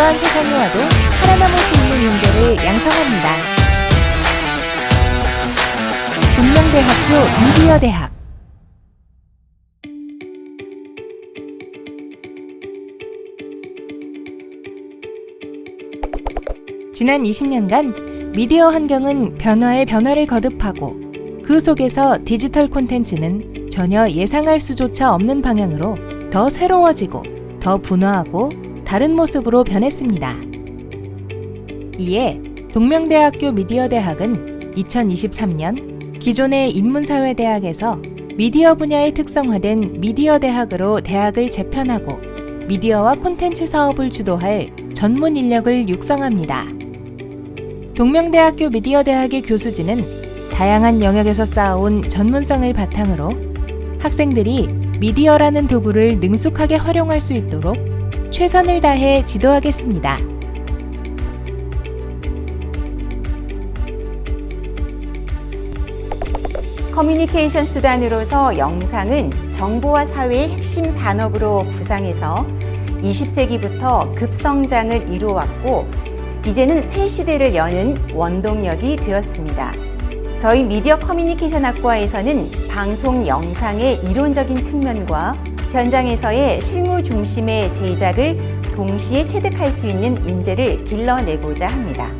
어떠한 세상이 와도 살아남을 수 있는 인재를 양성합니다. 동명대학교 미디어대학 지난 20년간 미디어 환경은 변화에 변화를 거듭하고 그 속에서 디지털 콘텐츠는 전혀 예상할 수조차 없는 방향으로 더 새로워지고 더 분화하고 다른 모습으로 변했습니다. 이에 동명대학교 미디어대학은 2023년 기존의 인문사회대학에서 미디어 분야에 특성화된 미디어대학으로 대학을 재편하고 미디어와 콘텐츠 사업을 주도할 전문 인력을 육성합니다. 동명대학교 미디어대학의 교수진은 다양한 영역에서 쌓아온 전문성을 바탕으로 학생들이 미디어라는 도구를 능숙하게 활용할 수 있도록 최선을 다해 지도하겠습니다. 커뮤니케이션 수단으로서 영상은 정보와 사회의 핵심 산업으로 부상해서 20세기부터 급성장을 이루어왔고 이제는 새 시대를 여는 원동력이 되었습니다. 저희 미디어 커뮤니케이션 학과에서는 방송 영상의 이론적인 측면과 현장에서의 실무 중심의 제작을 동시에 체득할 수 있는 인재를 길러내고자 합니다.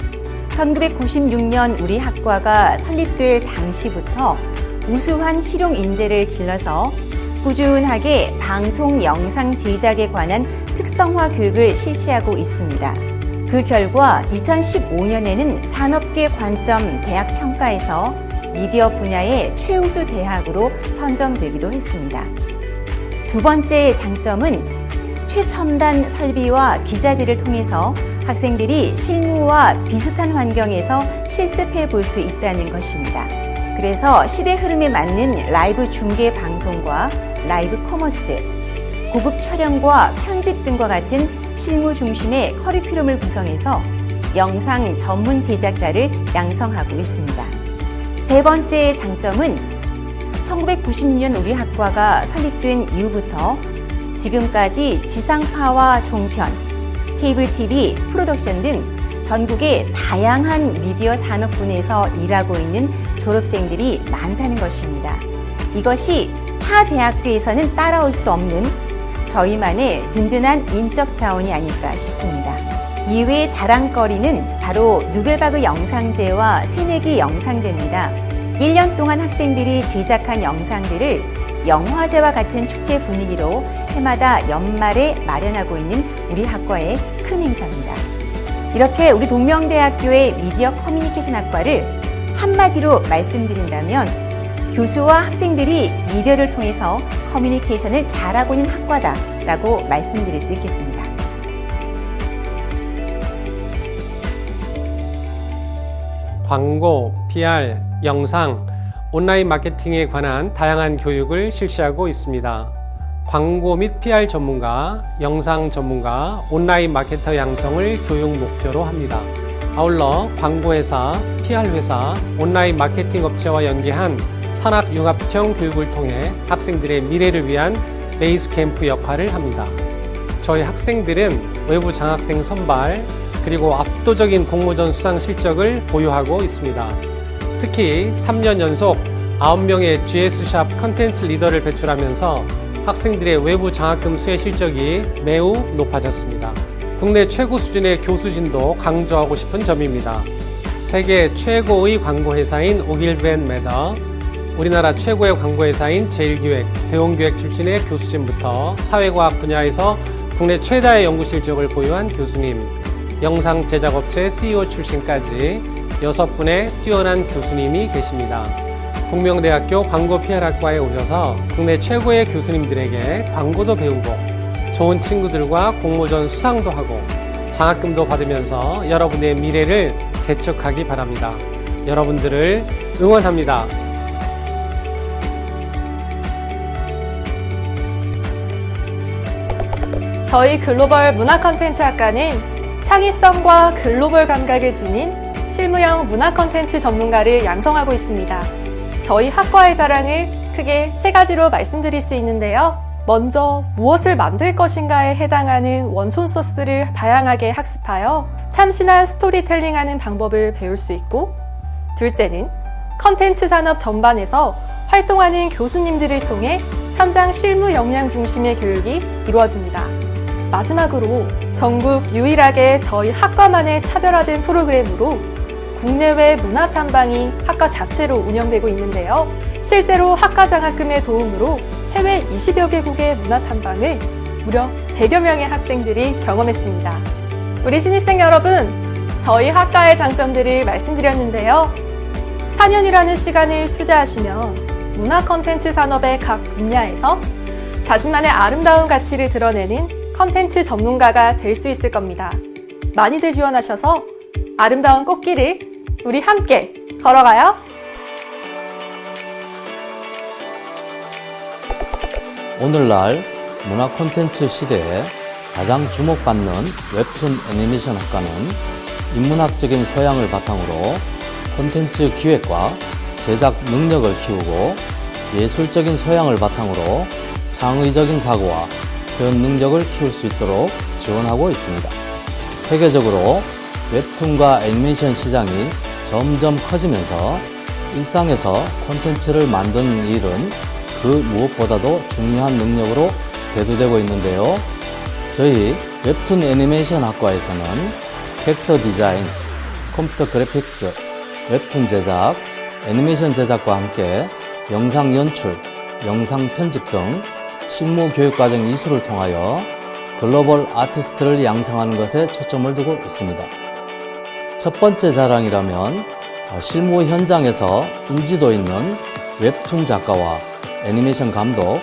1996년 우리 학과가 설립될 당시부터 우수한 실용 인재를 길러서 꾸준하게 방송 영상 제작에 관한 특성화 교육을 실시하고 있습니다. 그 결과 2015년에는 산업계 관점 대학 평가에서 미디어 분야의 최우수 대학으로 선정되기도 했습니다. 두 번째 장점은 최첨단 설비와 기자재를 통해서 학생들이 실무와 비슷한 환경에서 실습해 볼 수 있다는 것입니다. 그래서 시대 흐름에 맞는 라이브 중계 방송과 라이브 커머스, 고급 촬영과 편집 등과 같은 실무 중심의 커리큘럼을 구성해서 영상 전문 제작자를 양성하고 있습니다. 세 번째 장점은 1996년 우리 학과가 설립된 이후부터 지금까지 지상파와 종편, 케이블 TV, 프로덕션 등 전국의 다양한 미디어 산업군에서 일하고 있는 졸업생들이 많다는 것입니다. 이것이 타 대학교에서는 따라올 수 없는 저희만의 든든한 인적 자원이 아닐까 싶습니다. 이외의 자랑거리는 바로 누벨바그 영상제와 새내기 영상제입니다. 1년 동안 학생들이 제작한 영상들을 영화제와 같은 축제 분위기로 해마다 연말에 마련하고 있는 우리 학과의 큰 행사입니다. 이렇게 우리 동명대학교의 미디어 커뮤니케이션 학과를 한마디로 말씀드린다면 교수와 학생들이 미디어를 통해서 커뮤니케이션을 잘하고 있는 학과다라고 말씀드릴 수 있겠습니다. 광고, PR, 영상, 온라인 마케팅에 관한 다양한 교육을 실시하고 있습니다. 광고 및 PR 전문가, 영상 전문가, 온라인 마케터 양성을 교육 목표로 합니다. 아울러 광고회사, PR회사, 온라인 마케팅 업체와 연계한 산학 융합형 교육을 통해 학생들의 미래를 위한 베이스 캠프 역할을 합니다. 저희 학생들은 외부 장학생 선발, 그리고 압도적인 공모전 수상 실적을 보유하고 있습니다. 특히 3년 연속 9명의 GS샵 컨텐츠 리더를 배출하면서 학생들의 외부 장학금 수혜 실적이 매우 높아졌습니다. 국내 최고 수준의 교수진도 강조하고 싶은 점입니다. 세계 최고의 광고회사인 오길벤 매더, 우리나라 최고의 광고회사인 제일기획, 대원기획 출신의 교수진부터 사회과학 분야에서 국내 최다의 연구 실적을 보유한 교수님, 영상 제작업체 CEO 출신까지 여섯 분의 뛰어난 교수님이 계십니다. 동명대학교 광고 PR학과에 오셔서 국내 최고의 교수님들에게 광고도 배우고 좋은 친구들과 공모전 수상도 하고 장학금도 받으면서 여러분의 미래를 개척하기 바랍니다. 여러분들을 응원합니다. 저희 글로벌 문화 컨텐츠 학과는 창의성과 글로벌 감각을 지닌 실무형 문화 컨텐츠 전문가를 양성하고 있습니다. 저희 학과의 자랑을 크게 세 가지로 말씀드릴 수 있는데요. 먼저 무엇을 만들 것인가에 해당하는 원촌 소스를 다양하게 학습하여 참신한 스토리텔링 하는 방법을 배울 수 있고, 둘째는 컨텐츠 산업 전반에서 활동하는 교수님들을 통해 현장 실무 역량 중심의 교육이 이루어집니다. 마지막으로 전국 유일하게 저희 학과만의 차별화된 프로그램으로 국내외 문화 탐방이 학과 자체로 운영되고 있는데요. 실제로 학과 장학금의 도움으로 해외 20여 개국의 문화 탐방을 무려 100여 명의 학생들이 경험했습니다. 우리 신입생 여러분, 저희 학과의 장점들을 말씀드렸는데요. 4년이라는 시간을 투자하시면 문화 컨텐츠 산업의 각 분야에서 자신만의 아름다운 가치를 드러내는 컨텐츠 전문가가 될 수 있을 겁니다. 많이들 지원하셔서 아름다운 꽃길을 우리 함께 걸어가요. 오늘날 문화 콘텐츠 시대에 가장 주목받는 웹툰 애니메이션 학과는 인문학적인 소양을 바탕으로 콘텐츠 기획과 제작 능력을 키우고 예술적인 소양을 바탕으로 창의적인 사고와 표현 능력을 키울 수 있도록 지원하고 있습니다. 세계적으로 웹툰과 애니메이션 시장이 점점 커지면서 일상에서 콘텐츠를 만드는 일은 그 무엇보다도 중요한 능력으로 대두되고 있는데요. 저희 웹툰 애니메이션 학과에서는 캐릭터 디자인, 컴퓨터 그래픽스, 웹툰 제작, 애니메이션 제작과 함께 영상 연출, 영상 편집 등 실무 교육 과정 이수를 통하여 글로벌 아티스트를 양성하는 것에 초점을 두고 있습니다. 첫 번째 자랑이라면 어, 실무 현장에서 인지도 있는 웹툰 작가와 애니메이션 감독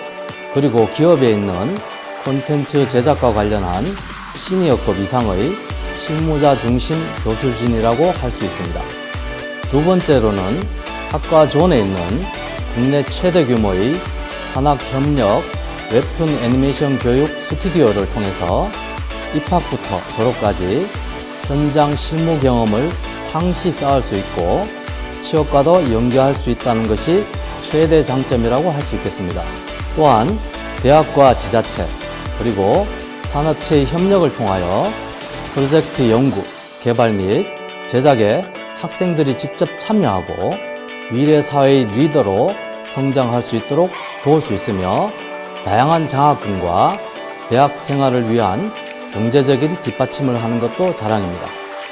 그리고 기업에 있는 콘텐츠 제작과 관련한 시니어급 이상의 실무자 중심 교수진이라고 할 수 있습니다. 두 번째로는 학과 존에 있는 국내 최대 규모의 산학 협력 웹툰 애니메이션 교육 스튜디오를 통해서 입학부터 졸업까지 현장 실무 경험을 상시 쌓을 수 있고 취업과도 연계할 수 있다는 것이 최대 장점이라고 할 수 있겠습니다. 또한 대학과 지자체 그리고 산업체의 협력을 통하여 프로젝트 연구, 개발 및 제작에 학생들이 직접 참여하고 미래 사회의 리더로 성장할 수 있도록 도울 수 있으며 다양한 장학금과 대학 생활을 위한 경제적인 뒷받침을 하는 것도 자랑입니다.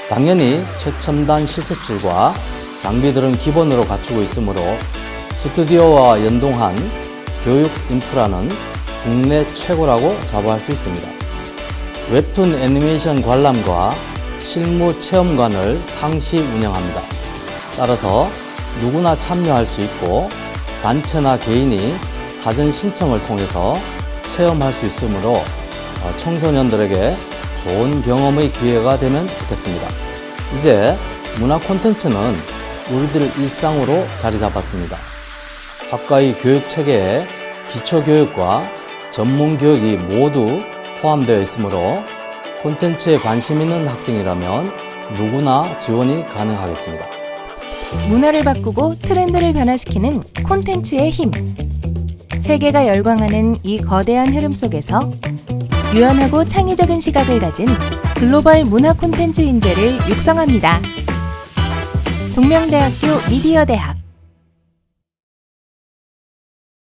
당연히 최첨단 실습실과 장비들은 기본으로 갖추고 있으므로 스튜디오와 연동한 교육 인프라는 국내 최고라고 자부할 수 있습니다. 웹툰 애니메이션 관람과 실무 체험관을 상시 운영합니다. 따라서 누구나 참여할 수 있고 단체나 개인이 사전 신청을 통해서 체험할 수 있으므로 어, 청소년들에게 좋은 경험의 기회가 되면 좋겠습니다. 이제 문화 콘텐츠는 우리들 일상으로 자리 잡았습니다. 학과의 교육 체계에 기초 교육과 전문 교육이 모두 포함되어 있으므로 콘텐츠에 관심 있는 학생이라면 누구나 지원이 가능하겠습니다. 문화를 바꾸고 트렌드를 변화시키는 콘텐츠의 힘. 세계가 열광하는 이 거대한 흐름 속에서 유연하고 창의적인 시각을 가진 글로벌 문화 콘텐츠 인재를 육성합니다. 동명대학교 미디어대학